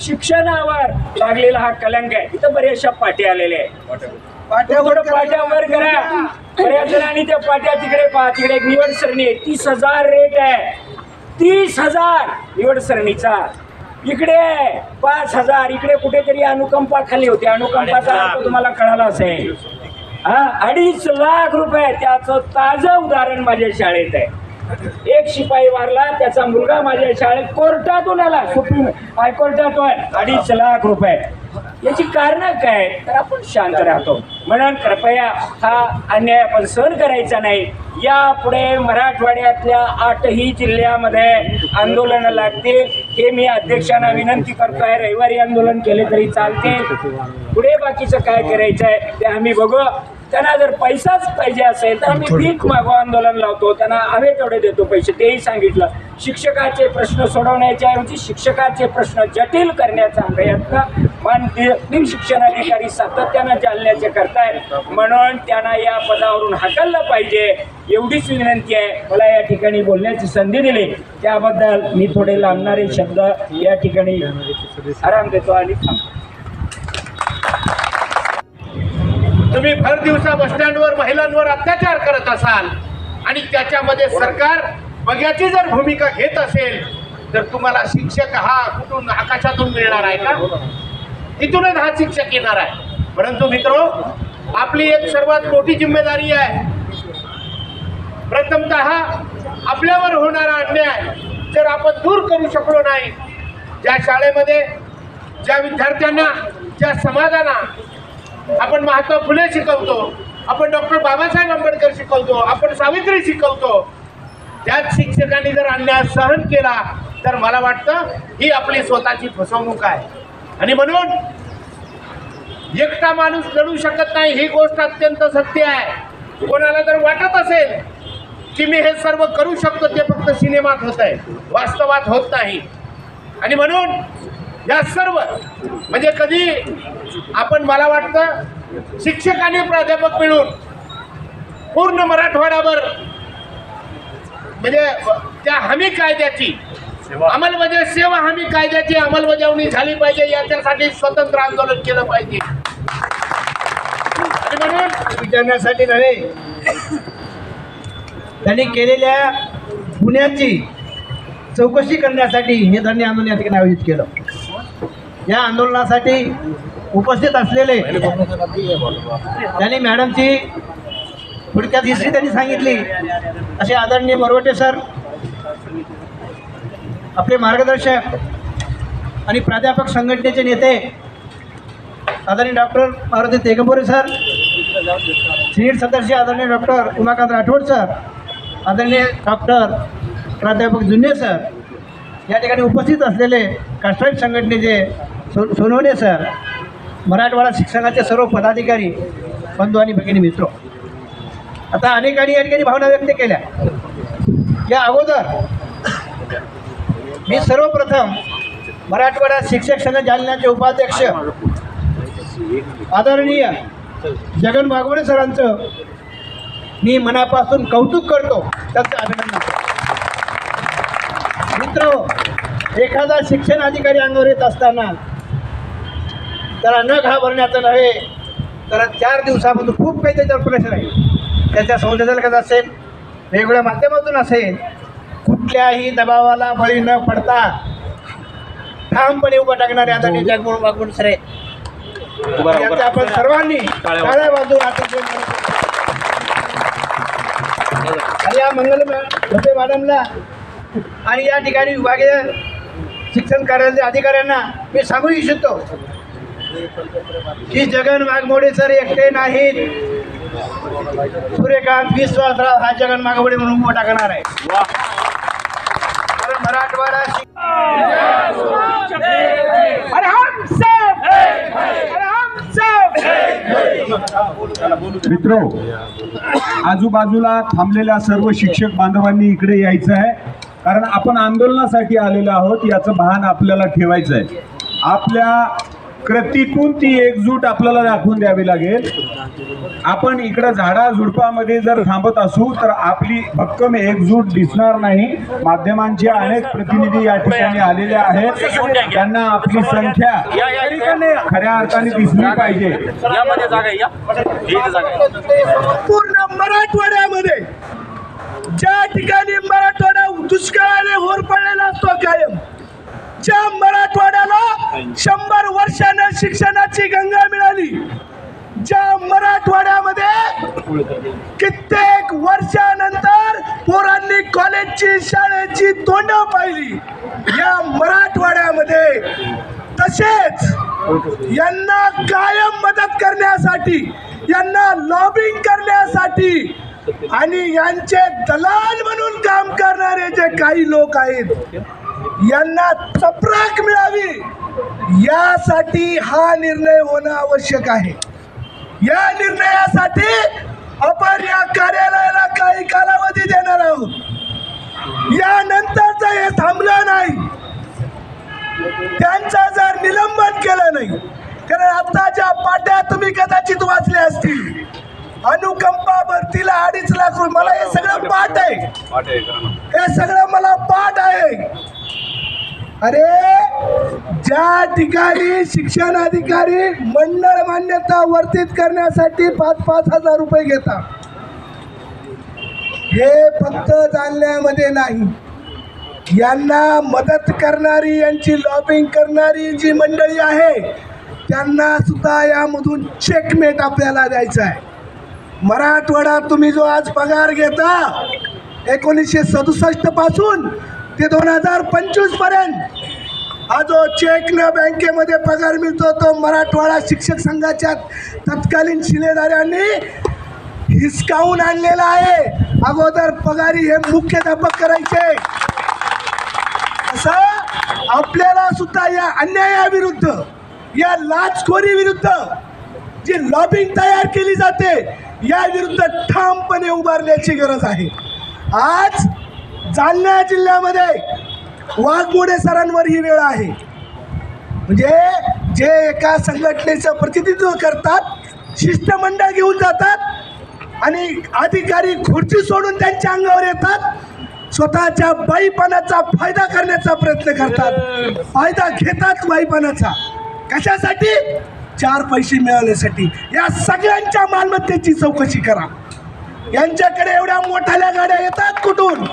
शिक्षणावर लागलेला हा कलंक आहे. इथं बऱ्याचशा पाठी आलेल्या आहे थोडं पाट्या वर करा. बऱ्याच जणांनी त्या पाट्या तिकडे पहा. तिकडे एक निवड सरणी आहे. तीस हजार रेट आहे. तीस हजार निवड सरणीचा. इकडे पाच हजार. इकडे कुठेतरी अनुकंपा खाली होती. अनुकंपाचा तुम्हाला कळाला असेल. हा अडीच लाख रुपये त्याचं ताजं उदाहरण माझ्या शाळेत आहे. एक शिपाई वारला त्याचा मुलगा माझ्या शाळेत कोर्टातून आला. सुप्रीम हायकोर्टातून अडीच लाख रुपये. याची कारण काय? तर आपण शांत राहतो. म्हणून कृपया हा अन्याय आपण सहन करायचा नाही. यापुढे मराठवाड्यातल्या आठही जिल्ह्यामध्ये आंदोलनं लागतील. हे मी अध्यक्षांना विनंती करतो आहे रविवारी आंदोलन केले तरी चालते पुढे बाकीचं काय करायचं आहे ते आम्ही बघू. त्यांना जर पैसाच पाहिजे असेल तर आम्ही भीक मागो आंदोलन लावतो. त्यांना हवे तेवढे देतो पैसे. तेही सांगितलं. शिक्षकाचे प्रश्न सोडवण्याच्या ऐवजी शिक्षकाचे प्रश्न जटिल करण्याचा प्रयत्न माननीय शिक्षण अधिकारी सातत्यानं जालन्याचे करतायत. म्हणून त्यांना या पदावरून हाकललं पाहिजे. एवढीच विनंती आहे. मला या ठिकाणी बोलण्याची संधी दिली. त्याबद्दल मी थोडे लांबणारे शब्द या ठिकाणी आराम देतो आणि थांबतो. तुम्ही भर दिवसा बसस्टँडवर महिलांवर अत्याचार करत असाल आणि त्याच्यामध्ये सरकार बघ्याची जर भूमिका घेत असेल तर तुम्हाला शिक्षक हा कुठून आकाशातून मिळणार आहे का? इथूनच हा शिक्षक येणार आहे. परंतु मित्र आपली एक सर्वात मोठी जिम्मेदारी आहे. प्रथमत आपल्यावर होणारा अन्याय जर आपण दूर करू शकलो नाही ज्या शाळेमध्ये ज्या विद्यार्थ्यांना ज्या समाजाला आपण महात्मा फुले शिकवतो आपण डॉक्टर बाबासाहेब आंबेडकर शिकवतो आपण सावित्री शिकवतो. त्याच शिक्षकांनी जर अन्याय सहन केला तर मला वाटतं ही आपली स्वतःची फसवणूक आहे. आणि म्हणून एकटा माणूस लढू शकत नाही ही गोष्ट अत्यंत सत्य आहे. कोणाला जर वाटत असेल की मी हे सर्व करू शकतो ते फक्त सिनेमात होत आहे वास्तवात होत नाही. आणि म्हणून या सर्व म्हणजे कधी आपण मला वाटतं शिक्षक आणि प्राध्यापक मिळून पूर्ण मराठवाड्यावर म्हणजे त्या हमी कायद्याची अंमलबजावणी सेवा हमी कायद्याची अंमलबजावणी झाली पाहिजे याच्यासाठी स्वतंत्र आंदोलन केलं पाहिजे. आणि म्हणून विचारण्यासाठी नव्हे. त्यांनी केलेल्या गुन्ह्याची चौकशी करण्यासाठी हे धरणे आंदोलन या ठिकाणी आयोजित केलं. या आंदोलनासाठी उपस्थित असलेले त्यांनी मॅडमची थोडक्यात हिस्ट्री त्यांनी सांगितली. असे आदरणीय मरवटे सर आपले मार्गदर्शक आणि प्राध्यापक संघटनेचे नेते आदरणीय doctor Maruti Tegambore sir senior सदस्य आदरणीय डॉक्टर उमाकांत राठोड सर आदरणीय डॉक्टर प्राध्यापक जुन्ने सर या ठिकाणी उपस्थित असलेले कास्ट्राईब संघटनेचे सो सोनवणे सर मराठवाडा शिक्षकाचे सर्व पदाधिकारी बंधू आणि भगिनी मित्र. आता अनेकांनी या ठिकाणी भावना व्यक्त केल्या. या अगोदर मी सर्वप्रथम मराठवाडा शिक्षक संघ जालन्याचे उपाध्यक्ष आदरणीय जगन भागवणे सरांचं मी मनापासून कौतुक करतो. त्याचं अभिनंदन. मित्र एखादा शिक्षण अधिकारी अंगावर येत असताना त्याला न घाबरण्याचं नव्हे. तर चार दिवसामधून खूप काही त्याच्यावर प्रेशर आहे. त्याच्या संशोधनात असेल? वेगवेगळ्या माध्यमातून असेल? कुठल्याही दबावाला बळी न पडता ठामपणे उभं टाकणारे आदरणीय जगमोहन वाघोड सर याचा आपण सर्वांनी अतिशय आणि या मंगल होते मॅडमला आणि या ठिकाणी विभागीय शिक्षण कार्यालयाच्या अधिकाऱ्यांना मी सांगू इच्छितो की जगन वाघमोडे सर एकटे नाहीत. सूर्यकांत विश्वासराव हा जगन वाघमोडे म्हणून उभा टाकणार आहे. कारण मराठवाडा शिक- अरे हम सब! अरे हम सब! मित्रो आजूबाजूला थांबलेल्या सर्व शिक्षक बांधवांनी इकडे यायचं आहे. कारण आपण आंदोलनासाठी आलेलो आहोत याचं भान आपल्याला ठेवायचं आहे. आपल्या कृतीतून ती एकजूट आपल्याला दाखवून द्यावी लागेल. आपण इकडं झाडा झुडपामध्ये जर थांबत असू तर आपली भक्कम एकजूट दिसणार नाही. माध्यमांचे अनेक प्रतिनिधी या ठिकाणी आलेले आहेत. त्यांना आपली संख्या खऱ्या अर्थाने दिसली पाहिजे. यामध्ये जागा आहे, या. इथे जागा आहे. पूर्ण मराठवाड्यामध्ये ज्या ठिकाणी मराठवाडा दुष्काळाने होर पडलेला असतो कायम ज्या मराठवाड्याला शंभर वर्षानं शिक्षणाची गंगा मिळाली. ज्या मराठवाड्यामध्ये कित्येक वर्षानंतर पोरांनी कॉलेजची शाळेची तोंड पाहिली. या मराठवाड्यामध्ये तसेच यांना कायम मदत करण्यासाठी यांना लॉबिंग करण्यासाठी आणि यांचे दलाल म्हणून काम करणारे जे काही लोक आहेत यांना चपराक मिळावी. यासाठी हा निर्णय होणं आवश्यक आहे. या निर्णयासाठी आपण या कार्यालयाला काही कालावधी देणार आहोत. यानंतरच हे थांबलं नाही. त्यांचं जर निलंबन केलं नाही कारण आता ज्या पाट्या तुम्ही कदाचित वाचल्या असतील. अनुकंपा भरतीला अडीच लाख रुपये. मला हे सगळं पाठ आहे. हे सगळं मला पाठ आहे. अरे ज्या ठिकाणी शिक्षण अधिकारी मंडळ मान्यता वर्तित करण्यासाठी पाच पाच हजार रुपये घेतात हे फक्त जाणण्यामध्ये नाही. यांना मदत करणारी यांची लॉबिंग करणारी जी मंडळी आहे त्यांना सुद्धा यामधून चेकमेट आपल्याला द्यायचा आहे. मराठवाडा तुम्ही जो आज पगार घेता एकोणीसशे सदुसष्टपासून ते दोन हजार पंचवीसपर्यंत. हा जो चेक न बँकेमध्ये पगार मिळतो तो मराठवाडा शिक्षक संघाच्या तत्कालीन शिलेदारांनी हिसकावून आणलेला आहे. अगोदर पगारी हे मुख्याध्यापक करायचे. असं आपल्याला सुद्धा या अन्यायाविरुद्ध या लाचखोरी विरुद्ध जी लॉबिंग तयार केली जाते या विरुद्ध ठामपणे उभारण्याची गरज आहे. आज जालना जिल्ह्यामध्ये वाघमोडे सरांवर ही वेळ आहे. म्हणजे जे एका संघटनेचं प्रतिनिधित्व करतात शिष्टमंडळ घेऊन जातात आणि अधिकारी खुर्ची सोडून त्यांच्या अंगावर येतात स्वतःच्या बाईपणाचा फायदा करण्याचा प्रयत्न करतात. फायदा घेतात बाईपणाचा कशासाठी? चार पैसे मिळवण्यासाठी या सगळ्यांच्या मालमत्तेची चौकशी करा. यांच्याकडे एवढ्या मोठ्या गाड्या येतात कुठून?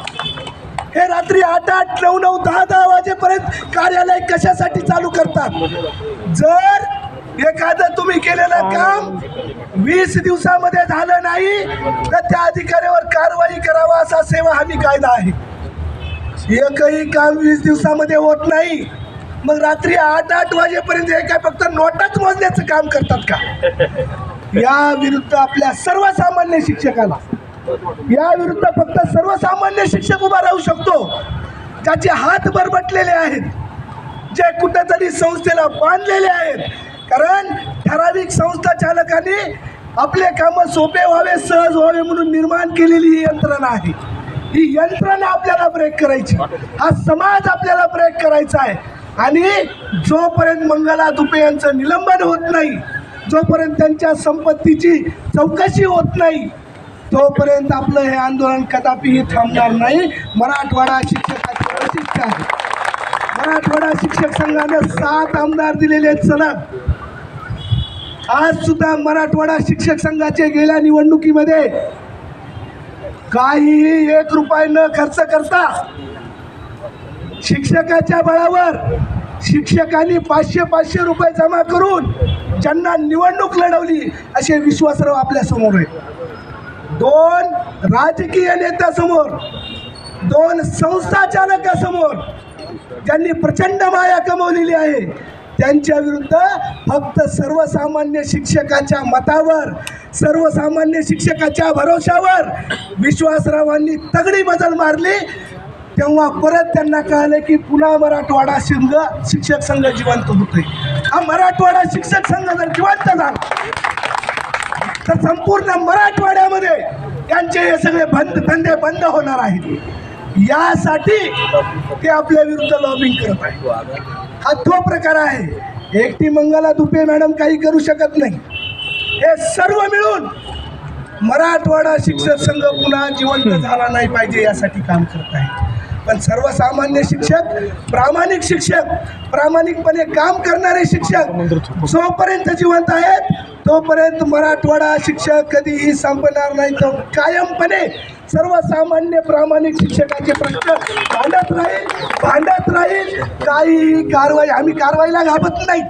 हे रात्री आठ आठ नऊ नऊ दहा दहा वाजेपर्यंत कार्यालय कशासाठी चालू करतात? जर एखादं तुम्ही केलेलं काम वीस दिवसामध्ये झालं नाही तर त्या अधिकाऱ्यावर कारवाई करावा असा सेवा हमी कायदा आहे. एकही काम वीस दिवसामध्ये होत नाही. मग रात्री आठ आठ वाजेपर्यंत हे काय फक्त नोटाच मोजण्याचं काम करतात का? या विरुद्ध आपल्या सर्वसामान्य शिक्षकाला या विरुद्ध फक्त सर्वसामान्य शिक्षक उभा राहू शकतो ज्याचे हात बरबटलेले आहेत जे कुठेतरी संस्थेला बांधलेले आहेत. कारण ठराविक संस्था चालकांनी आपले कामं सोपे व्हावे सहज व्हावे म्हणून निर्माण केलेली ही यंत्रणा आहे. ही यंत्रणा आपल्याला ब्रेक करायची. हा समाज आपल्याला ब्रेक करायचा आहे. आणि जोपर्यंत मंगला दुपे यांचं निलंबन होत नाही जोपर्यंत त्यांच्या संपत्तीची चौकशी होत नाही तोपर्यंत आपलं हे आंदोलन कदापिही थांबणार नाही. मराठवाडा शिक्षकाचं वैशिष्ट्य आहे. मराठवाडा शिक्षक संघानं सात आमदार दिलेले आहेत सलग. आज सुद्धा मराठवाडा शिक्षक संघाचे गेल्या निवडणुकीमध्ये काहीही एक रुपये न खर्च करता शिक्षकाच्या बळावर शिक्षकांनी पाचशे पाचशे रुपये जमा करून ज्यांना निवडणूक लढवली असे विश्वासराव आपल्यासमोर आहे दोन राजकीय नेत्यासमोर दोन संस्था चालकासमोर ज्यांनी प्रचंड माया कमवलेली आहे त्यांच्या विरुद्ध फक्त सर्वसामान्य शिक्षकाच्या मतावर सर्वसामान्य शिक्षकाच्या भरोशावर विश्वासरावांनी तगडी बदल मारली. तेव्हा परत त्यांना कळालं की पुन्हा मराठवाडा संघ शिक्षक संघ जिवंत होतोय. हा मराठवाडा शिक्षक संघ जर जिवंत झाला तर संपूर्ण मराठवाड्यामध्ये यांचे हे सगळे बंद धंदे बंद होणार आहेत. यासाठी ते आपल्या विरुद्ध लॉबिंग करत आहे हा तो प्रकार आहे. एकटी मंगला दुपे मॅडम काही करू शकत नाही. हे सर्व मिळून मराठवाडा शिक्षक संघ पुन्हा जिवंत झाला नाही पाहिजे यासाठी काम करत आहे पण सर्वसामान्य शिक्षक प्रामाणिक शिक्षक प्रामाणिकपणे काम करणारे शिक्षक जोपर्यंत जिवंत आहेत तोपर्यंत मराठवाडा शिक्षक कधीही संपणार नाही. तो कायमपणे सर्वसामान्य प्रामाणिक शिक्षकाचे प्रश्न भांडत राहील भांडत राहील. काही कारवाई आम्ही कारवाईला घाबत नाही.